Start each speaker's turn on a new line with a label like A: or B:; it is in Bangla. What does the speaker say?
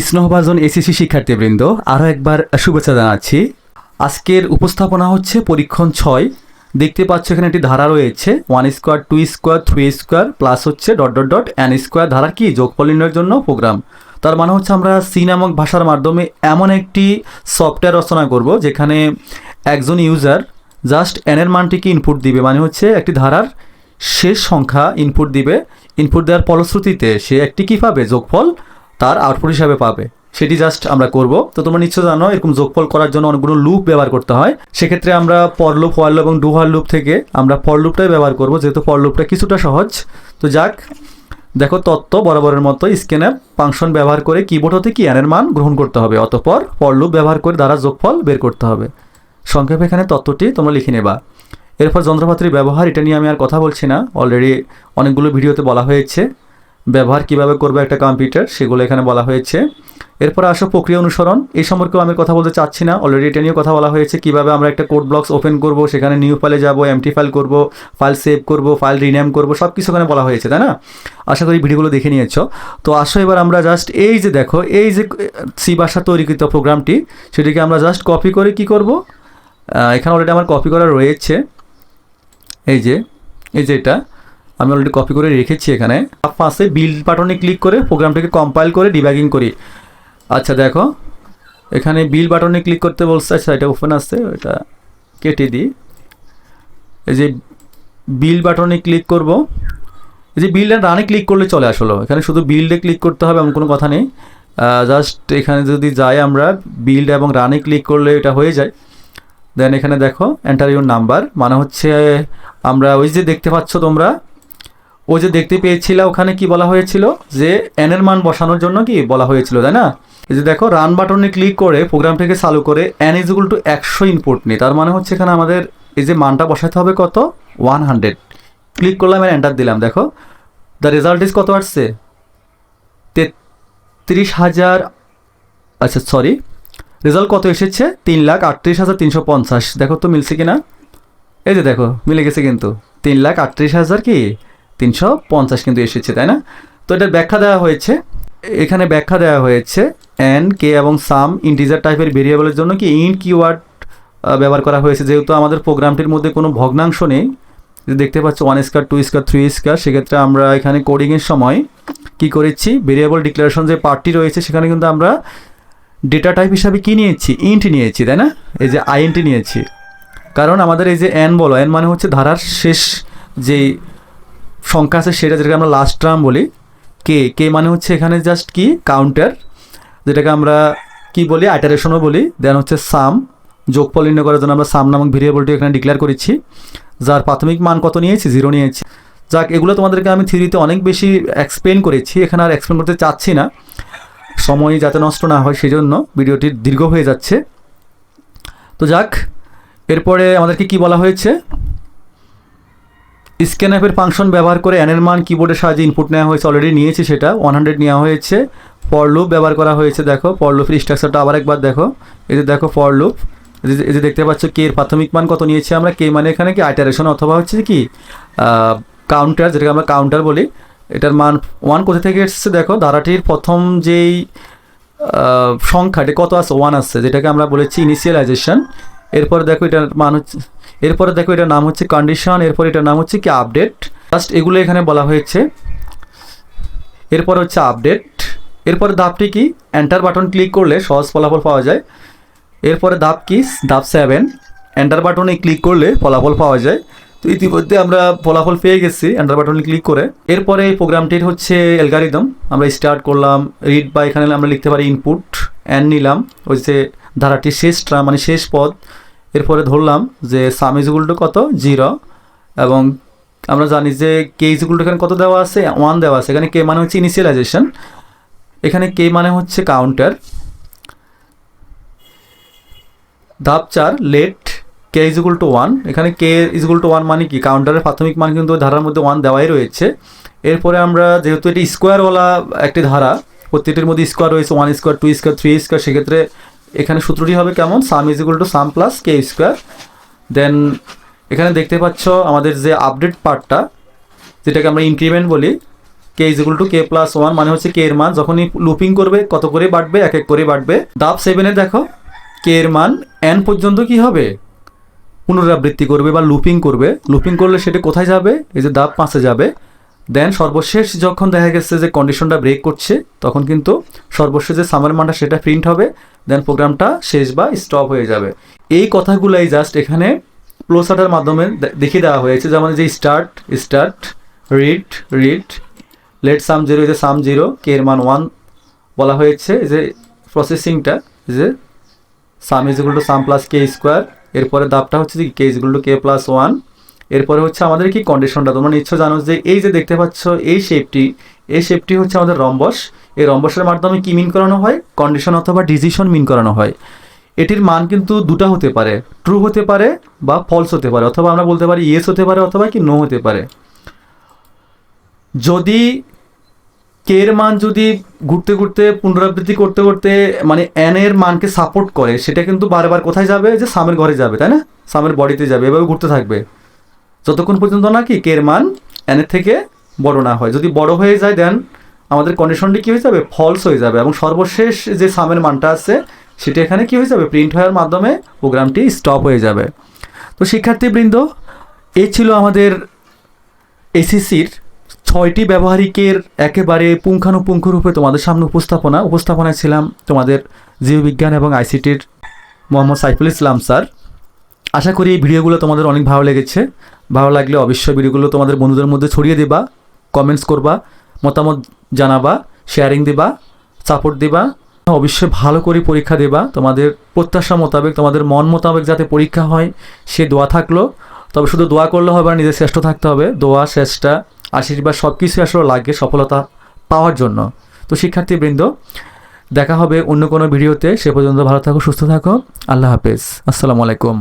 A: স্নেহভাজন এসিসি শিক্ষার্থীবৃন্দ, আরও একবার শুভেচ্ছা জানাচ্ছি। আজকের উপস্থাপনা হচ্ছে পরীক্ষণ ছয়। দেখতে পাচ্ছ এখানে একটি ধারা রয়েছে one square two square three square plus হচ্ছে dot dot dot n square ধারা কি, যোগফল নির্ণয়ের জন্য প্রোগ্রাম তার মানে হচ্ছে আমরা সি নামক ভাষার মাধ্যমে এমন একটি সফটওয়্যার রচনা করব যেখানে একজন ইউজার জাস্ট এনের মানটিকে ইনপুট দিবে মানে হচ্ছে একটি ধারার শেষ সংখ্যা ইনপুট দিবে। ইনপুট দেওয়ার ফলশ্রুতিতে সে একটি কী পাবে, যোগফল তার আউটপুট হিসাবে পাবে। সেটি জাস্ট আমরা করব। তো তোমরা নিশ্চয় জানো, এরকম যোগফল করার জন্য অনেকগুলো লুপ ব্যবহার করতে হয়। সেক্ষেত্রে আমরা পর লুপ হোয়ার লুপ এবং ডু হোয়ার লুপ থেকে আমরা পর লুপটাই ব্যবহার করব, যেহেতু পর লুপটা কিছুটা সহজ। তো যাক, দেখো তত্ত্ব বরাবরের মতো স্ক্যানে ফাংশন ব্যবহার করে কিবোর্ড হতে কি এনের মান গ্রহণ করতে হবে, অতপর পর লুপ ব্যবহার করে দ্বারা যোগফল বের করতে হবে। সংক্ষেপে এখানে তত্ত্বটি তোমরা লিখে নেবা। এরপর যন্ত্রপাতির ব্যবহার, এটা নিয়ে আমি আর কথা বলছি না। অলরেডি অনেকগুলো ভিডিওতে বলা হয়েছে। ব্যবহার কীভাবে করবে একটা কম্পিউটার সেগুলো এখানে বলা হয়েছে। এরপর আসো প্রক্রিয়া অনুসরণ। এই সম্পর্কেও আমি কথা বলতে চাচ্ছি না। অলরেডি এটা নিয়ে কথা বলা হয়েছে কীভাবে আমরা একটা কোড ব্লকস ওপেন করব, সেখানে নিউ ফাইলে যাব এমটি ফাইল করব ফাইল সেভ করব ফাইল রিনেম করব সব কিছু ওখানে বলা হয়েছে, তাই না? আশা করি ভিডিওগুলো দেখে নিয়েছো। তো আসো এবার আমরা জাস্ট এই যে দেখো, এই যে সি ভাষা তৈরিকৃত প্রোগ্রামটি, সেটিকে আমরা জাস্ট কপি করে কি করব? এখানে অলরেডি আমার কপি করা রয়েছে। এই যে এই যে এটা। আমি অলরেডি কপি করে রেখেছি এখানে। পাশে বিল্ড বাটনে ক্লিক করে প্রোগ্রামটাকে কম্পাইল করে ডিব্যাগিং করি। আচ্ছা দেখো। এখানে বিল বাটনে ক্লিক করতে বলছে আচ্ছা এটা ওপেন আসছে, এটা কেটে দিই। এই যে বিল বাটনে ক্লিক করব। এই যে বিল্ড অ্যান্ড রানে ক্লিক করলে চলে আসলো। এখানে শুধু বিল্ডে ক্লিক করতে হবে, এমন কোনো কথা নেই। জাস্ট এখানে যদি যাই আমরা বিল্ড এবং রানে ক্লিক করলে এটা হয়ে যায়। দেন এখানে দেখো এন্টার ইউর নাম্বার মানে হচ্ছে আমরা ওই যে দেখতে পাচ্ছ তোমরা ওই যে দেখতে পেয়েছিলা, ওখানে কি বলা হয়েছিল? যে এনের মান বসানোর জন্য কি বলা হয়েছিল, তাই না? এই যে দেখো রান বাটনে ক্লিক করে প্রোগ্রামটাকে চালু করে এন ইজ টু একশো ইনপুট নিই। তার মানে হচ্ছে এখানে আমাদের এই যে মানটা বসাতে হবে কত? ওয়ান হান্ড্রেড ক্লিক করলাম আর এন্টার দিলাম, দেখো। দ্য রেজাল্ট ইজ কত আসছে? তেত্রিশ হাজার আচ্ছা সরি রেজাল্ট কত এসেছে? তিন লাখ আটত্রিশ হাজার তিনশো পঞ্চাশ। দেখো তো মিলছে কি না এই যে দেখো, মিলে গেছে কিন্তু। তিন লাখ আটত্রিশ হাজার কি? তিনশো পঞ্চাশ কিন্তু এসেছে, তাই না? তো এটার ব্যাখ্যা দেওয়া হয়েছে। এখানে ব্যাখ্যা দেওয়া হয়েছে এন কে এবং সাম ইন্টিজার টাইপের ভেরিয়েবলের জন্য কি ইন্ট কিওয়ার্ড ব্যবহার করা হয়েছে। যেহেতু আমাদের প্রোগ্রামটির মধ্যে কোনো ভগ্নাংশ নেই দেখতে পাচ্ছ one square two square three square সেক্ষেত্রে আমরা এখানে কোডিংয়ের সময় কি করেছি? ভেরিয়েবল ডিক্লারেশন যে পার্টটি রয়েছে, সেখানে কিন্তু আমরা ডেটা টাইপ হিসাবে কি নিয়েছি? ইন্ট নিয়েছি, তাই না? এই যে আইএনটি নিয়েছি। কারণ আমাদের এই যে এন বলো এন মানে হচ্ছে ধারার শেষ যে সংখ্যা আছে সেটা যেটাকে আমরা লাস্ট টার্ম বলি। কে কে মানে হচ্ছে এখানে জাস্ট কি? কাউন্টার যেটাকে আমরা কি বলি? আইটারেশনও বলি। দেন হচ্ছে সাম যোগফল নির্ণয় করার জন্য আমরা সাম নামক ভেরিয়েবলটি এখানে ডিক্লেয়ার করেছি। যার প্রাথমিক মান কত নিয়েছি? জিরো নিয়েছি। যাক, এগুলো তোমাদেরকে আমি থিওরিতে অনেক বেশি এক্সপ্লেন করেছি। এখানে আর এক্সপ্লেন করতে চাচ্ছি না। সময় যাতে নষ্ট না হয় সেজন্য ভিডিওটি দীর্ঘ হয়ে যাচ্ছে। তো যাক, এরপরে আমাদেরকে কি বলা হয়েছে? স্ক্যান অ্যাপের ফাংশন ব্যবহার করে অ্যানের মান কিবোর্ডের সাহায্যে ইনপুট নেওয়া হয়েছে অলরেডি নিয়েছি সেটা ওয়ান হান্ড্রেড নেওয়া হয়েছে। ফর লুপ ব্যবহার করা হয়েছে, দেখো ফর লুপের স্ট্রাকচারটা আবার একবার দেখো। এই যে দেখো ফর লুপ এই যে দেখতে পাচ্ছ কে এর প্রাথমিক মান কত নিয়েছি আমরা কে মানে এখানে কি আইটারেশন অথবা হচ্ছে কি কাউন্টার যেটাকে আমরা কাউন্টার বলি, এটার মান ওয়ান কোথা থেকে এসেছে দেখো, ধারাটির প্রথম যেই সংখ্যাটি কত আছে ওয়ান আছে, যেটাকে আমরা বলেছি ইনিশিয়ালাইজেশন এরপরে দেখো এটার মান হচ্ছে, এরপরে দেখো এটার নাম হচ্ছে কন্ডিশন এরপর এটার নাম হচ্ছে কি আপডেট জাস্ট এগুলো এখানে বলা হয়েছে। এরপর হচ্ছে আপডেট এরপরে ধাপটি কি? এন্টার বাটন ক্লিক করলে সহজ ফলাফল পাওয়া যায়। এরপরে ধাপ কি? ধাপ সেভেন এন্টার বাটনে ক্লিক করলে ফলাফল পাওয়া যায়। তো ইতিমধ্যে আমরা ফলাফল পেয়ে গেছি এন্টার বাটনে ক্লিক করে। এরপরে এই প্রোগ্রামটির হচ্ছে অ্যালগারিদম আমরা স্টার্ট করলাম রিড বা এখানে আমরা লিখতে পারি ইনপুট অ্যান নিলাম। ওই যে ধারাটির শেষটা মানে শেষ পদ। এরপরে ধরলাম যে সাম ইজুগুলটা কত? জিরো এবং আমরা জানি যে কে ইজুগুলটা এখানে কত দেওয়া আছে? ওয়ান দেওয়া আছে। এখানে কে মানে হচ্ছে ইনিশিয়ালাইজেশন এখানে কে মানে হচ্ছে কাউন্টার ধাপ চার let k equal to one এখানে k is equal to one মানে কি? কাউন্টারের প্রাথমিক মান কিন্তু ধারার মধ্যে ওয়ান দেওয়াই রয়েছে। এরপরে আমরা যেহেতু এটি স্কোয়ারওয়ালা একটি ধারা, প্রত্যেকটির মধ্যে স্কোয়ার রয়েছে one square two square three square সেক্ষেত্রে এখানে সূত্রটি হবে কেমন? Sum equal to sum plus k square then এখানে দেখতে পাচ্ছ আমাদের যে আপডেট পার্টটা, যেটাকে আমরা ইনক্রিমেন্ট বলি k is equal to k plus one মানে হচ্ছে কে এর মান। যখনই লুপিং করবে, কত করে বাড়বে? এক এক করে বাড়বে। দাব সেভেনে দেখো কে এর মান এন পর্যন্ত কি হবে? পুনরাবৃত্তি করবে বা লুপিং করবে। লুপিং করলে সেটা কোথায় যাবে? এই যে দাব পাঁচে যাবে। দেন সর্বশেষ যখন দেখা গেছে যে কন্ডিশনটা ব্রেক করছে, তখন কিন্তু সর্বশেষ যে সামার মানটা সেটা প্রিন্ট হবে দেন প্রোগ্রামটা শেষ বা স্টপ হয়ে যাবে। এই কথাগুলাই জাস্ট এখানে প্লোসাটার মাধ্যমে দেখিয়ে দেওয়া হয়েছে। যেমন যে start start read read let sum zero যে সাম জিরো কে এর মান ওয়ান বলা হয়েছে যে প্রসেসিংটা যে sum is equal to sum plus k square এরপরে দাবটা হচ্ছে যে k is equal to k plus one এরপরে হচ্ছে আমাদের কি কন্ডিশনটা তোমরা নিশ্চয় জানো যে এই যে দেখতে পাচ্ছ, এই শেপটি এই শেপটি হচ্ছে আমাদের রম্বস এই রম্বসের মাধ্যমে কি মিন করানো হয়? কন্ডিশন অথবা ডিসিশন মিন করানো হয়। এটির মান কিন্তু দুটা হতে পারে। ট্রু হতে পারে বা ফলস হতে পারে, অথবা আমরা বলতে পারি ইয়েস হতে পারে অথবা কি নো হতে পারে। যদি কে এর মান যদি ঘুরতে ঘুরতে পুনরাবৃত্তি করতে করতে মানে এন এর মানকে সাপোর্ট করে, সেটা কিন্তু বারবার কোথায় যাবে? যে সামের ঘরে যাবে, তাই না? সামের বডিতে যাবে, এভাবে ঘুরতে থাকবে। যতক্ষণ পর্যন্ত না কি কের মান এন এর থেকে বড় না হয়। যদি বড় হয়ে যায় দেন আমাদের কন্ডিশনটি কী হয়ে যাবে? ফলস হয়ে যাবে। এবং সর্বশেষ যে সামের মানটা আছে, সেটা এখানে কি হয়ে যাবে? প্রিন্ট হওয়ার মাধ্যমে প্রোগ্রামটি স্টপ হয়ে যাবে। তো শিক্ষার্থীবৃন্দ, এই ছিল আমাদের এসিসির ছয়টি ব্যবহারিকের একেবারে পুঙ্খানুপুঙ্খ রূপে তোমাদের সামনে উপস্থাপনা। উপস্থাপনায় ছিলাম তোমাদের জীববিজ্ঞান এবং আইসিটির মোহাম্মদ সাইফুল ইসলাম স্যার। আশা করি এই ভিডিওগুলো তোমাদের অনেক ভালো লেগেছে। ভালো লাগলে অবশ্যই ভিডিওগুলো তোমাদের বন্ধুদের মধ্যে ছড়িয়ে দিবা কমেন্টস করবা, মতামত জানাবা শেয়ারিং দিবা সাপোর্ট দিবা। অবশ্যই ভালো করে পরীক্ষা দেবা, তোমাদের প্রত্যাশা মোতাবেক, তোমাদের মন মোতাবেক যাতে পরীক্ষা হয়, সে দোয়া থাকল। তবে শুধু দোয়া করলে হবে না নিজের শ্রেষ্ঠ থাকতে হবে। দোয়া, শ্রেষ্ঠা, আশীর্বাদ সব কিছু আসলে লাগে সফলতা পাওয়ার জন্য। তো শিক্ষার্থীবৃন্দ, দেখা হবে অন্য কোনো ভিডিওতে। সে পর্যন্ত ভালো থাকো, সুস্থ থাকো। আল্লাহ হাফেজ। আসসালামু আলাইকুম।